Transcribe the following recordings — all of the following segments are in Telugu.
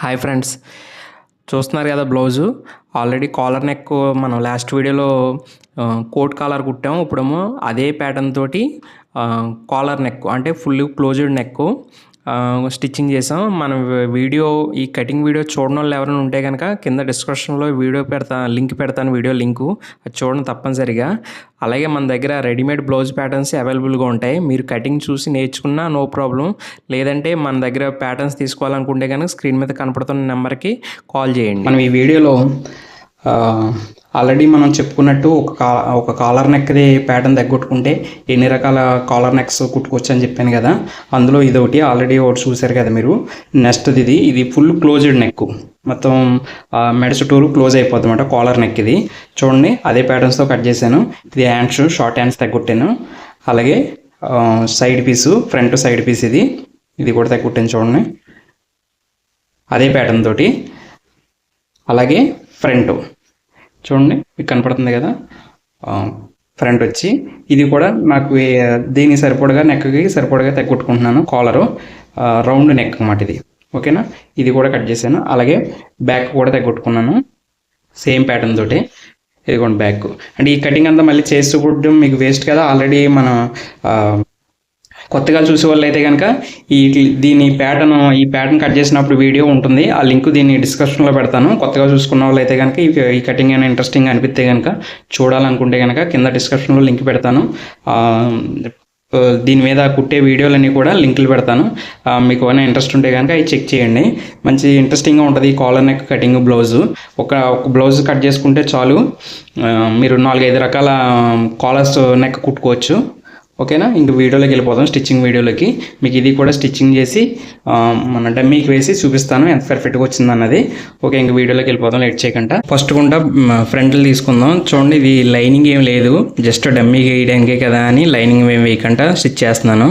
Hi friends. చూస్తున్నారు కదా బ్లౌజు. ఆల్రెడీ కాలర్ నెక్ మనం లాస్ట్ వీడియోలో కోట్ కాలర్ కుట్టాము. ఇప్పుడేమో అదే ప్యాటర్న్ తోటి కాలర్ నెక్ అంటే ఫుల్ క్లోజ్డ్ నెక్. స్టిచ్చింగ్ చేసాం. మన వీడియో ఈ కటింగ్ వీడియో చూడని వాళ్ళు ఎవరైనా ఉంటే కనుక కింద డిస్క్రిప్షన్లో వీడియో పెడతా లింక్ పెడతాను వీడియో లింకు. అది చూడడం తప్పనిసరిగా. అలాగే మన దగ్గర రెడీమేడ్ బ్లౌజ్ ప్యాటర్న్స్ అవైలబుల్గా ఉంటాయి. మీరు కటింగ్ చూసి నేర్చుకున్నా నో ప్రాబ్లం లేదంటే మన దగ్గర ప్యాటర్న్స్ తీసుకోవాలనుకుంటే కనుక స్క్రీన్ మీద కనపడుతున్న నెంబర్కి కాల్ చేయండి. మనం ఈ వీడియోలో ఆల్రెడీ మనం చెప్పుకున్నట్టు ఒక కా ఒక కాలర్ నెక్ది ప్యాటర్న్ తగ్గొట్టుకుంటే ఎన్ని రకాల కాలర్ నెక్స్ కుట్టుకోవచ్చు అని చెప్పాను కదా. అందులో ఇది ఒకటి ఆల్రెడీ ఒకటి చూశారు కదా మీరు. నెక్స్ట్ది ఇది ఇది ఫుల్ క్లోజ్డ్ నెక్ మొత్తం మెడ చుట్టూరు క్లోజ్ అయిపోద్ది అనమాట కాలర్ నెక్ ఇది. చూడండి అదే ప్యాటర్న్స్తో కట్ చేశాను. ఇది హ్యాండ్స్ షార్ట్ హ్యాండ్స్ తగ్గొట్టాను. అలాగే side piece front side piece ఇది. ఇది కూడా తగ్గొట్టాను చూడండి. అదే ప్యాటర్న్ తోటి. అలాగే ఫ్రంట్ చూడండి మీకు కనపడుతుంది కదా? ఫ్రంట్ వచ్చి. ఇది కూడా నాకు దీనికి సరిపడగా నెక్కి సరిపడగా తగ్గొట్టుకుంటున్నాను కాలరు. రౌండ్ నెక్ అనమాట ఇది. ఓకేనా? ఇది కూడా కట్ చేశాను. అలాగే బ్యాక్ కూడా తగ్గొట్టుకున్నాను. సేమ్ ప్యాటర్న్ తోటి. ఇదిగోండి బ్యాక్. అంటే ఈ కటింగ్ అంతా మళ్ళీ చేస్తూ మీకు వేస్ట్ కదా? ఆల్రెడీ మనం కొత్తగా చూసే వాళ్ళు అయితే కనుక ఈ దీని ప్యాటర్న్ ఈ ప్యాటర్న్ కట్ చేసినప్పుడు వీడియో ఉంటుంది. ఆ లింక్ దీన్ని డిస్క్రిప్షన్లో పెడతాను. కొత్తగా చూసుకున్న వాళ్ళు అయితే కనుక ఈ కటింగ్ అయినా ఇంట్రెస్టింగ్ అనిపిస్తే కనుక చూడాలనుకుంటే కనుక కింద డిస్క్రిప్షన్లో లింక్ పెడతాను. దీని మీద కుట్టే వీడియోలన్నీ కూడా లింకులు పెడతాను. మీకు ఏమైనా ఇంట్రెస్ట్ ఉంటే కనుక అవి చెక్ చేయండి. మంచి ఇంట్రెస్టింగ్గా ఉంటుంది ఈ కాలర్ నెక్ కటింగ్ బ్లౌజు ఒక ఒక బ్లౌజ్ కట్ చేసుకుంటే చాలు మీరు నాలుగైదు రకాల కాలర్స్ నెక్ కుట్టుకోవచ్చు. ఓకేనా? ఇంక వీడియోలోకి వెళ్ళిపోతాం స్టిచ్చింగ్ వీడియోలోకి. మీకు ఇది కూడా స్టిచ్చింగ్ చేసి మన డమ్మీకి వేసి చూపిస్తాను ఎంత పర్ఫెక్ట్గా వచ్చింది అన్నది. ఓకే ఇంక వీడియోలోకి వెళ్ళిపోతాం లేట్ చేయకుండా. ఫస్ట్ కూడా ఫ్రంట్లు తీసుకుందాం. చూడండి ఇది లైనింగ్ ఏం లేదు. జస్ట్ డమ్మీకి వేయడానికే కదా అని లైనింగ్ ఏం వేయకుండా స్టిచ్ చేస్తున్నాను.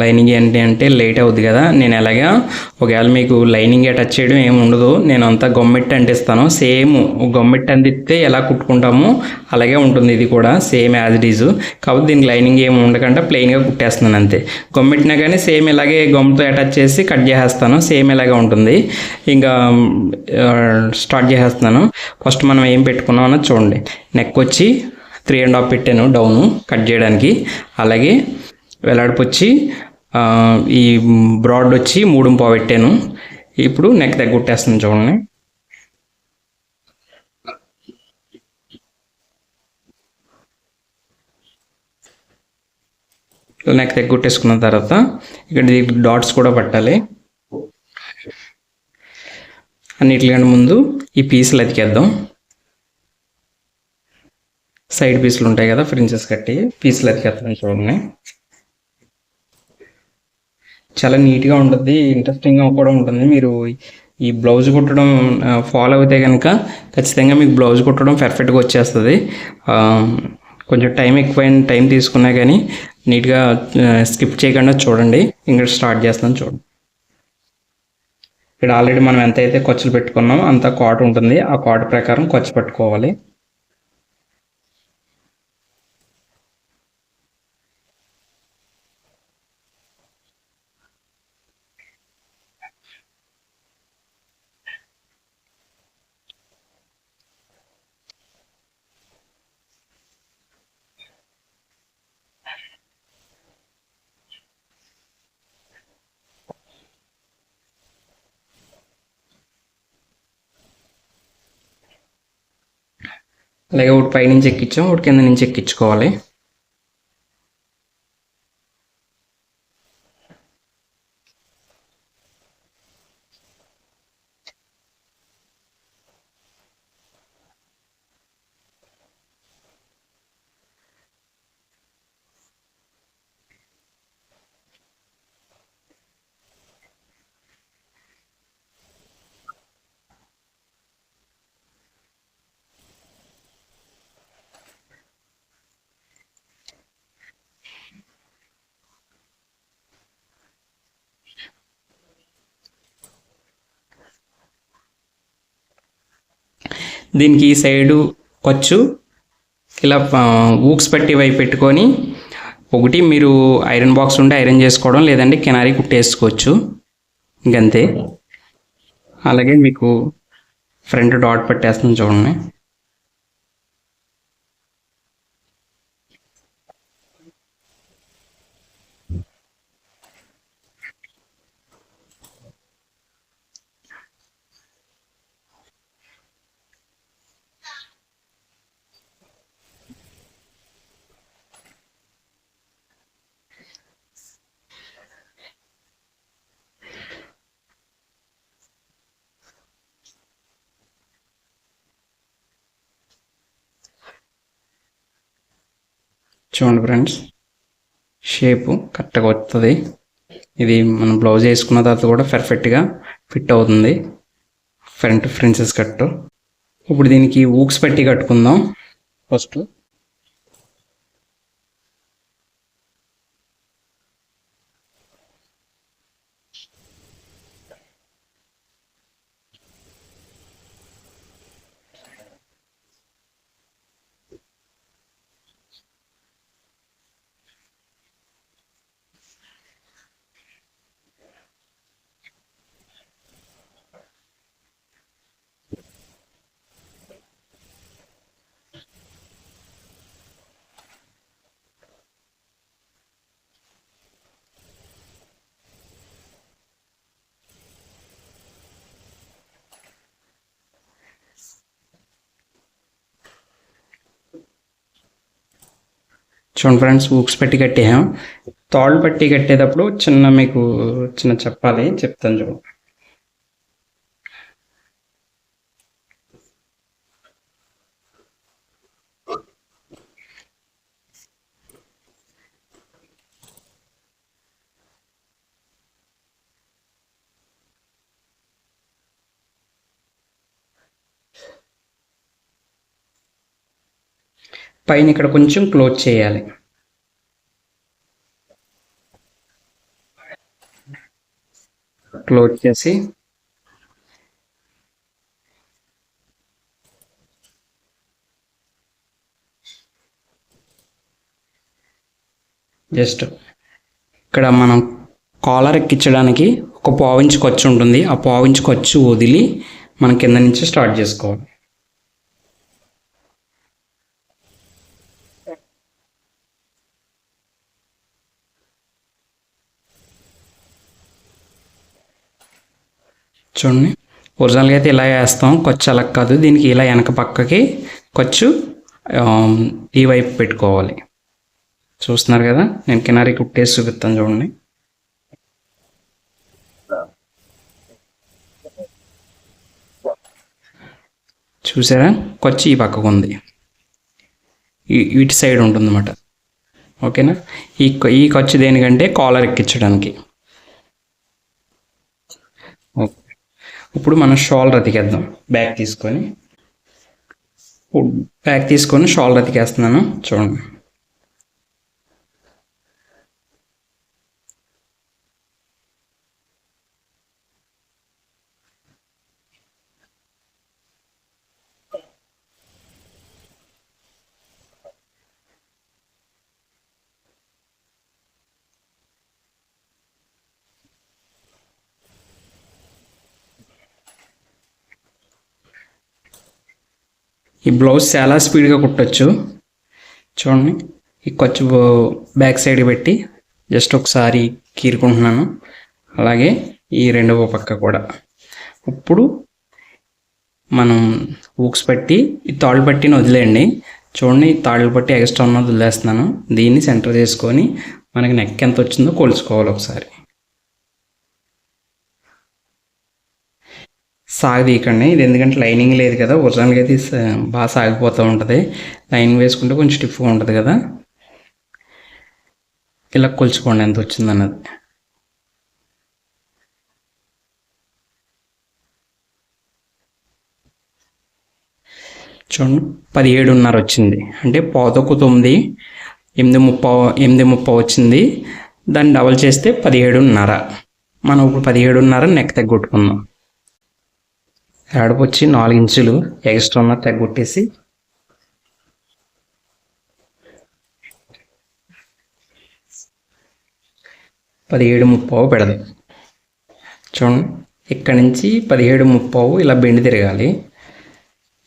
లైనింగ్ ఏంటి అంటే లేట్ అవుద్ది కదా. నేను ఎలాగా ఒకవేళ మీకు లైనింగ్ టచ్ చేయడం ఏమి ఉండదు. నేను అంతా గొమ్మెట్టి అంటిస్తాను. సేమ్ గొమ్మెట్టి అందిస్తే ఎలా కుట్టుకుంటామో అలాగే ఉంటుంది ఇది కూడా సేమ్ యాజ్ ఇట్ ఈజ్ కాబట్టి దీనికి లైనింగ్ ఏమి ఉండకుండా ప్లెయిన్గా కుట్టేస్తున్నాను అంతే. గొమ్మెట్టినా కానీ సేమ్ ఇలాగే గొమ్మతో అటాచ్ చేసి కట్ చేసేస్తాను. సేమ్ ఇలాగే ఉంటుంది. ఇంకా స్టార్ట్ చేసేస్తున్నాను. ఫస్ట్ మనం ఏం పెట్టుకున్నాం అన్నది చూడండి. నెక్ వచ్చి త్రీ అండ్ హాఫ్ పెట్టాను డౌను కట్ చేయడానికి. అలాగే వెలాడిపు వచ్చి ఈ బ్రాడ్ వచ్చి మూడు పావు పెట్టాను ఇప్పుడు నెక్ దగ్గర కుట్టేస్తాను చూడండి నెక్ దగ్గర కుట్టేసుకున్న తర్వాత ఇక్కడ డాట్స్ కూడా పట్టాలి. అన్నిటికంటే ముందు ఈ పీసులు అతికేద్దాం. సైడ్ పీసులు ఉంటాయి కదా ఫ్రించెస్ కట్టి పీసులు అతికేస్తాను చూడండి. చాలా నీట్గా ఉంటుంది ఇంట్రెస్టింగ్గా కూడా ఉంటుంది. మీరు ఈ బ్లౌజ్ కుట్టడం ఫాలో అయితే కనుక ఖచ్చితంగా మీకు బ్లౌజ్ కుట్టడం పర్ఫెక్ట్గా వచ్చేస్తుంది. కొంచెం టైం ఎక్కువైన టైం తీసుకున్నా కానీ నీట్గా స్కిప్ చేయకుండా చూడండి. ఇంకా స్టార్ట్ చేస్తాను చూడండి. ఇక్కడ ఆల్రెడీ మనం ఎంత అయితే ఖర్చులు పెట్టుకున్నామో అంత కాట్ ఉంటుంది. ఆ కాట్ ప్రకారం ఖర్చు పెట్టుకోవాలి. అలాగే ఒకటి పైనుంచి ఎక్కించాం ఒకటి కింద నుంచి ఎక్కించుకోవాలి దీనికి ఈ సైడు ఖర్చు ఇలా ఊక్స్ పట్టి వైపు పెట్టుకొని ఒకటి మీరు ఐరన్ బాక్స్ ఉంటే ఐరన్ చేసుకోవడం లేదంటే కినారీ కుట్టేసుకోవచ్చు ఇంకంతే. అలాగే మీకు ఫ్రంట్ డాట్ పట్టేస్తుంది చూడండి. చూడండి ఫ్రెండ్స్. షేపు కరెక్ట్గా వస్తుంది ఇది మనం బ్లౌజ్ వేసుకున్న తర్వాత కూడా పర్ఫెక్ట్గా ఫిట్ అవుతుంది. ఫ్రంట్ ఫ్రిన్సెస్ కట్ ఇప్పుడు దీనికి ఊక్స్ పెట్టి కట్టుకుందాం. ఫస్ట్ చూడండి ఫ్రెండ్స్ ఊక్స్ పెట్టి కట్టేయం తాళ్ళు పట్టి కట్టేటప్పుడు చిన్న మీకు చిన్న చెప్పాలి చెప్తాను చూడండి పైన ఇక్కడ కొంచెం క్లోజ్ చేయాలి. క్లోజ్ చేసి జస్ట్ ఇక్కడ మనం కాలర్ ఎక్కించడానికి ఒక పావించి ఖర్చు ఉంటుంది. ఆ పావించి ఖర్చు వదిలి మనం కింద నుంచి స్టార్ట్ చేసుకోవాలి. చూడండి ఒరిజినల్గా అయితే ఇలా వేస్తాం. ఖర్చు అలా కాదు. దీనికి ఇలా వెనక పక్కకి ఖర్చు ఈ వైపు పెట్టుకోవాలి. చూస్తున్నారు కదా? నేను కినారి కుట్టేసి చూపిస్తాను చూడండి. చూసారా? ఖర్చు ఈ పక్కకు ఉంది. ఇటు సైడ్ ఉంటుంది అన్నమాట ఓకేనా? ఈ ఈ ఖర్చు దేనికంటే కాలర్ ఎక్కించడానికి. ఇప్పుడు మనం షాల్ రతికేద్దాం. బ్యాగ్ తీసుకొని. బ్యాగ్ తీసుకొని షాల్ రతికేస్తున్నాను. చూడండి. ఈ బ్లౌజ్ చాలా స్పీడ్గా కుట్టచ్చు. చూడండి ఈ ఖర్చు బ్యాక్ సైడ్ పెట్టి జస్ట్ ఒకసారి కీరుకుంటున్నాను. అలాగే ఈ రెండవ పక్క కూడా. ఇప్పుడు మనం ఊక్స్ పట్టి ఈ తాళ్ళు పట్టిని వదిలేయండి. చూడండి ఈ తాళ్ళు పట్టి ఎక్స్ట్రా ఉన్నది వదిలేస్తున్నాను. దీన్ని సెంటర్ చేసుకొని మనకి నెక్ ఎంత వచ్చిందో కొలుసుకోవాలి ఒకసారి. సాగదీయకండి. ఇది ఎందుకంటే లైనింగ్ లేదు కదా ఒరిజినల్గా అయితే బాగా సాగిపోతూ ఉంటుంది. లైనింగ్ వేసుకుంటే కొంచెం స్టిఫ్గా ఉంటుంది కదా. ఇలా కొలుచుకోండి ఎంత వచ్చింది అన్నది చూడండి పదిహేడున్నర వచ్చింది. అంటే పావుతొక్కు తొమ్మిది ఎనిమిది ముప్పావు ఎనిమిది ముప్పావు వచ్చింది. దాన్ని డబల్ చేస్తే పదిహేడున్నర. మనం ఇప్పుడు పదిహేడున్నర నెక్ తగ్గొట్టుకుందాం ఎడపు వచ్చి నాలుగు ఇంచులు ఎక్స్ట్రా ఉన్న తగ్గొట్టేసి పదిహేడు ముప్పావు పెడదాం. చూడండి ఇక్కడ నుంచి పదిహేడు ముప్పావు ఇలా బెండి తిరగాలి.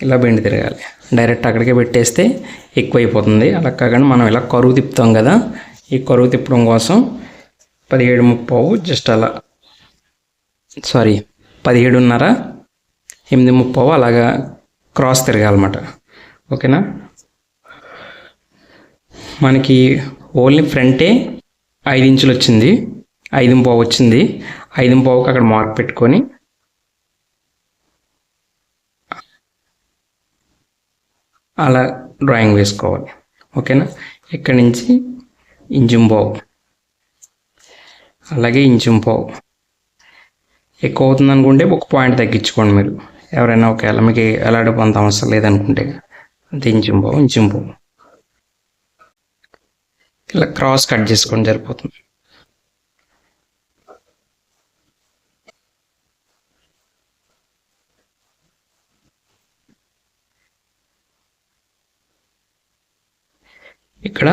ఇలా బెండి తిరగాలి. డైరెక్ట్ అక్కడికే పెట్టేస్తే ఎక్కువైపోతుంది. అలా కాకుండా మనం ఇలా కరువు తిప్పుతాం కదా ఈ కరువు తిప్పడం కోసం పదిహేడు ముప్పావు జస్ట్ అలా సారీ పదిహేడున్నర ఎనిమిది ముప్పావు అలాగా క్రాస్ తిరగాలన్నమాట. ఓకేనా? మనకి ఓన్లీ ఫ్రంటే ఐదు ఇంచులు వచ్చింది. ఐదు పావు వచ్చింది. ఐదు పావుకి అక్కడ మార్క్ పెట్టుకొని అలా డ్రాయింగ్ వేసుకోవాలి. ఓకేనా? ఇక్కడి నుంచి? ఇంజుం పావు అలాగే ఇంజుం పావు ఎక్కువ అవుతుంది అనుకుంటే ఒక పాయింట్ తగ్గించుకోండి మీరు. ఎవరైనా ఒకవేళ మీకు ఎలాంటి పొంత అవసరం లేదనుకుంటే దించింపు ఇంచుం ఇలా క్రాస్ కట్ చేసుకోండి సరిపోతుంది ఇక్కడ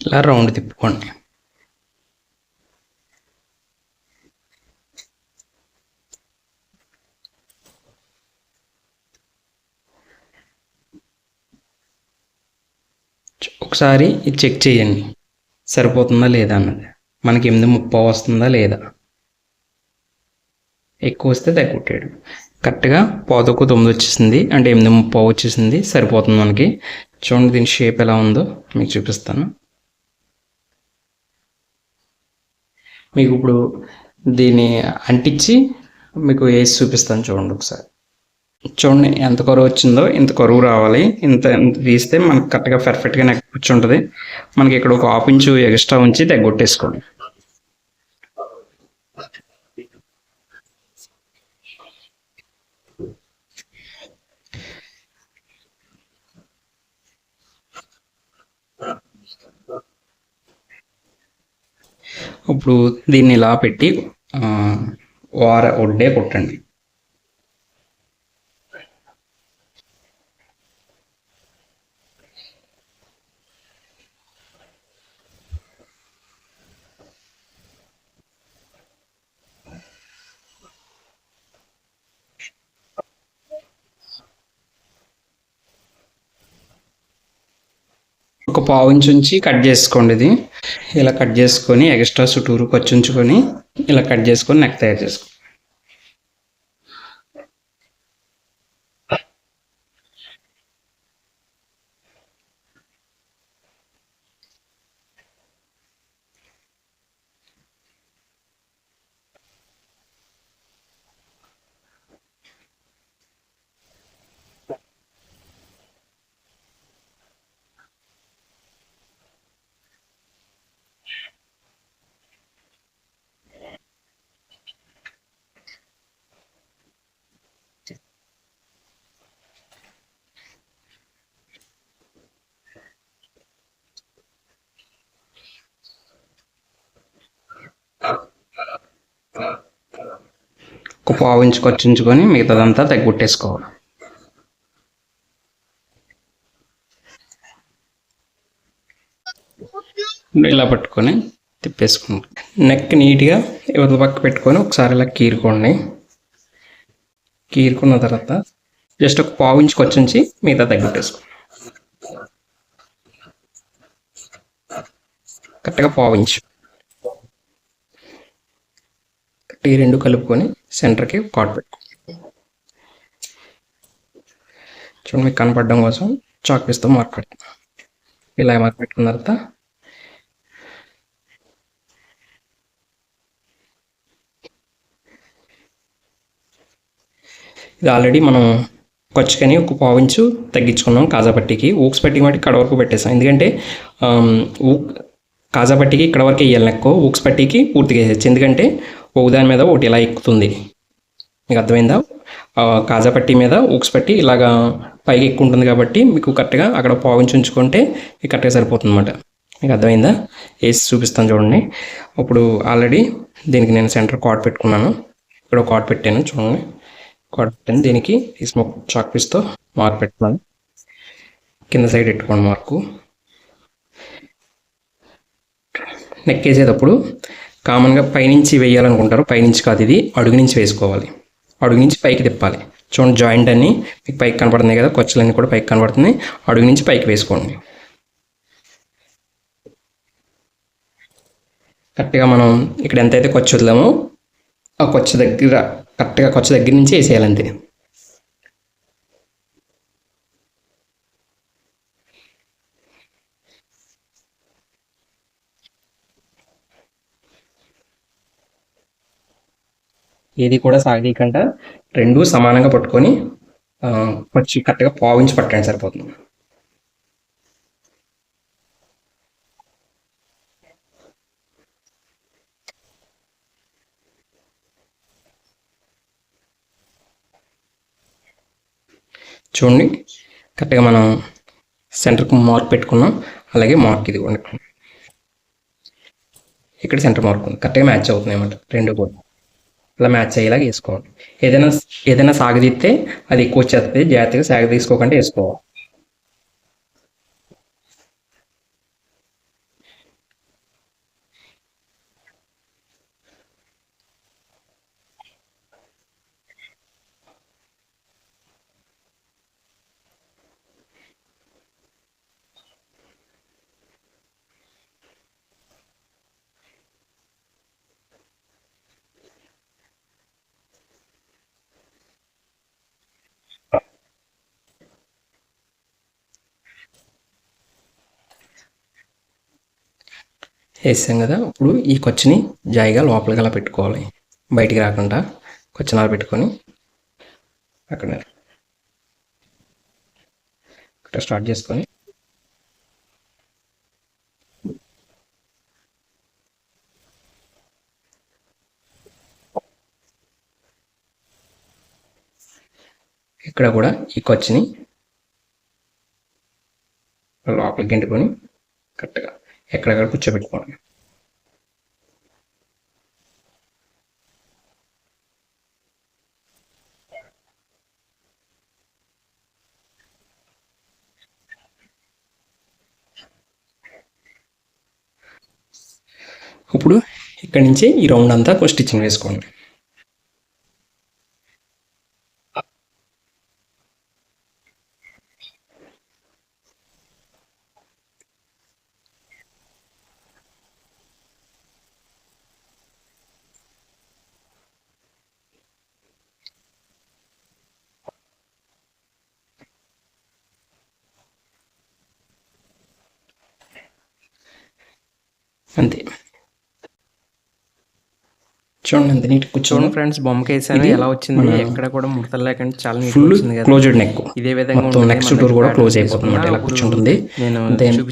ఇలా రౌండ్ తిప్పుకోండి. ఒకసారి ఇది చెక్ చేయండి. సరిపోతుందా లేదా అన్నది. మనకి ఎనిమిది ముప్పై వస్తుందా లేదా? ఎక్కువ వస్తే తగ్గుట్టాడు కరెక్ట్గా పావుతొక్కు తొమ్మిది వచ్చేసింది అంటే ఎనిమిది ముప్పై వచ్చేసింది సరిపోతుంది మనకి. చూడండి దీని షేప్ ఎలా ఉందో మీకు చూపిస్తాను. మీకు ఇప్పుడు దీన్ని అంటించి మీకు వేసి చూపిస్తాను చూడండి ఒకసారి. చూడండి ఎంత కరువు వచ్చిందో ఇంత కరువు రావాలి. ఇంత ఇంత తీస్తే మనకు కరెక్ట్గా పర్ఫెక్ట్గా నెక్ కూర్చుంటుంది మనకి ఇక్కడ ఒక హాఫ్ ఇంచు ఎక్స్ట్రా ఉంచి తగ్గొట్టేసుకోండి. ఇప్పుడు దీన్ని ఇలా పెట్టి వార ఒడ్డే కొట్టండి. పావుంచి పావు ఇంచు ఉంచి కట్ చేసుకోండి ఇది. ఇలా కట్ చేసుకొని ఎక్స్ట్రా చుట్టూరు ఖర్చు ఉంచుకొని ఇలా కట్ చేసుకొని నెక్ తయారు చేసుకోండి పావు ఇంచు ఖర్చు మిగతాదంతా తగ్గుట్టేసుకోవాలి ఇలా పట్టుకొని తిప్పేసుకోండి నెక్ నీట్గా ఇవతల పక్క పెట్టుకొని ఒకసారి ఇలా కీరుకోండి. కీరుకున్న తర్వాత జస్ట్ ఒక పావు ఇంచుకు ఖర్చు మిగతా తగ్గుట్టేసుకోండి కరెక్ట్గా పావు ఇంచు ఈ రెండు కలుపుకొని సెంటర్కి కాట్ పెట్టుకో. చూడండి మీకు కనపడడం కోసం చాక్ పీస్తో మార్క్ పెడతాం. ఇలా మార్క్ పెట్టుకున్న తర్వాత ఇది ఆల్రెడీ మనం కొచ్చుకొని ఒక పావు ఇంచు తగ్గించుకున్నాం కాజాపట్టికి. ఊక్స్ పట్టికి మట్టి ఇక్కడ వరకు పెట్టేసాం. ఎందుకంటే ఊక్ కాజాపట్టికి ఇక్కడ వరకు వేయాలి నెక్కు ఊక్స్ పట్టికి పూర్తిగా వేసేయచ్చు ఎందుకంటే ఒక దాని మీద ఒకటి ఇలా ఎక్కుతుంది. మీకు అర్థమైందా? కాజా కాజాపట్టి మీద ఊక్స్ పట్టి ఇలాగా పైకి ఎక్కువ ఉంటుంది కాబట్టి మీకు కరెక్ట్గా అక్కడ పావించి ఉంచుకుంటే మీకు కరెక్ట్గా సరిపోతుంది అనమాట మీకు అర్థమైందా? వేసి చూపిస్తాను చూడండి. ఇప్పుడు ఆల్రెడీ దీనికి నేను సెంటర్ కార్డ్ పెట్టుకున్నాను. ఇక్కడ కార్డ్ పెట్టాను చూడండి. కార్డ్ పెట్టాను. దీనికి ఈ స్మోక్ చాక్ పీస్తో మార్క్ పెట్టుకున్నాను. కింద సైడ్ పెట్టుకోండి మార్కు. నెక్ వేసేటప్పుడు కామన్గా పైనుంచి వేయాలనుకుంటారు. పైనుంచి కాదు ఇది అడుగు నుంచి వేసుకోవాలి. అడుగు నుంచి పైకి తిప్పాలి. చూడండి జాయింట్ అన్ని మీకు పైకి కనపడుతుంది కదా కొచ్చలన్నీ కూడా పైకి కనబడుతున్నాయి. అడుగు నుంచి పైకి వేసుకోండి. కరెక్ట్గా మనం ఇక్కడ ఎంతైతే కొచ్చు వదిలామో ఆ కొచ్చ దగ్గర కరెక్ట్గా కొచ్చ దగ్గర నుంచి వేసేయాలంతే. ఏది కూడా సాగనీయకుండా రెండు సమానంగా పట్టుకొని వచ్చి కొంచెం కరెక్ట్గా పావించి పట్టండి సరిపోతుంది. చూడండి కరెక్ట్గా మనం సెంటర్కి మార్క్ పెట్టుకున్నాం. అలాగే మార్క్ ఇది కూడా ఇక్కడ సెంటర్ మార్క్ ఉంది. కరెక్ట్గా మ్యాచ్ అవుతుంది అన్నమాట. రెండు కూడా. ఇలా మ్యాచ్ అయ్యేలాగా వేసుకోవాలి. ఏదైనా ఏదైనా సాగదీస్తే అది ఎక్కువ వచ్చేస్తుంది జాగ్రత్తగా సాగ తీసుకోకుండా వేసుకోవాలి. వేసాం కదా ఇప్పుడు ఈ కొచ్చిని జాయిగా లోపలికి అలా పెట్టుకోవాలి. బయటికి రాకుండా కొచ్చిని అలా పెట్టుకొని అక్కడ ఇక్కడ స్టార్ట్ చేసుకొని ఇక్కడ కూడా ఈ కొచ్చిని లోపలికి గెంటుకొని కరెక్ట్గా ఎక్కడెక్కడ కూర్చోబెట్టుకోండి ఇప్పుడు ఇక్కడి నుంచి ఈ రౌండ్ అంతా స్టిచ్చింగ్ వేసుకోండి. అంతే. చూడండి అంత నీట్ కూర్చోండి ఫ్రెండ్స్ బొమ్మకి వేసాను ఎలా వచ్చింది? ఎక్కడ కూడా ముడతలు లేకుండా చాలా నీట్ ఫుల్ క్లోజ్డ్ నెక్ ఇదే విధంగా. నెక్స్ట్ డోర్ కూడా క్లోజ్ అయిపోతుంది అనమాట ఇలా. కూర్చుంటుంది. నేను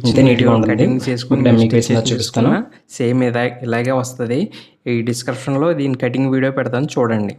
ఇంతే నీట్గా ఉంటుంది. చేసుకుని చూపిస్తాను. సేమ్ ఇలాగే వస్తుంది. ఈ డిస్క్రిప్షన్లో దీని కటింగ్ వీడియో పెడతాను. చూడండి.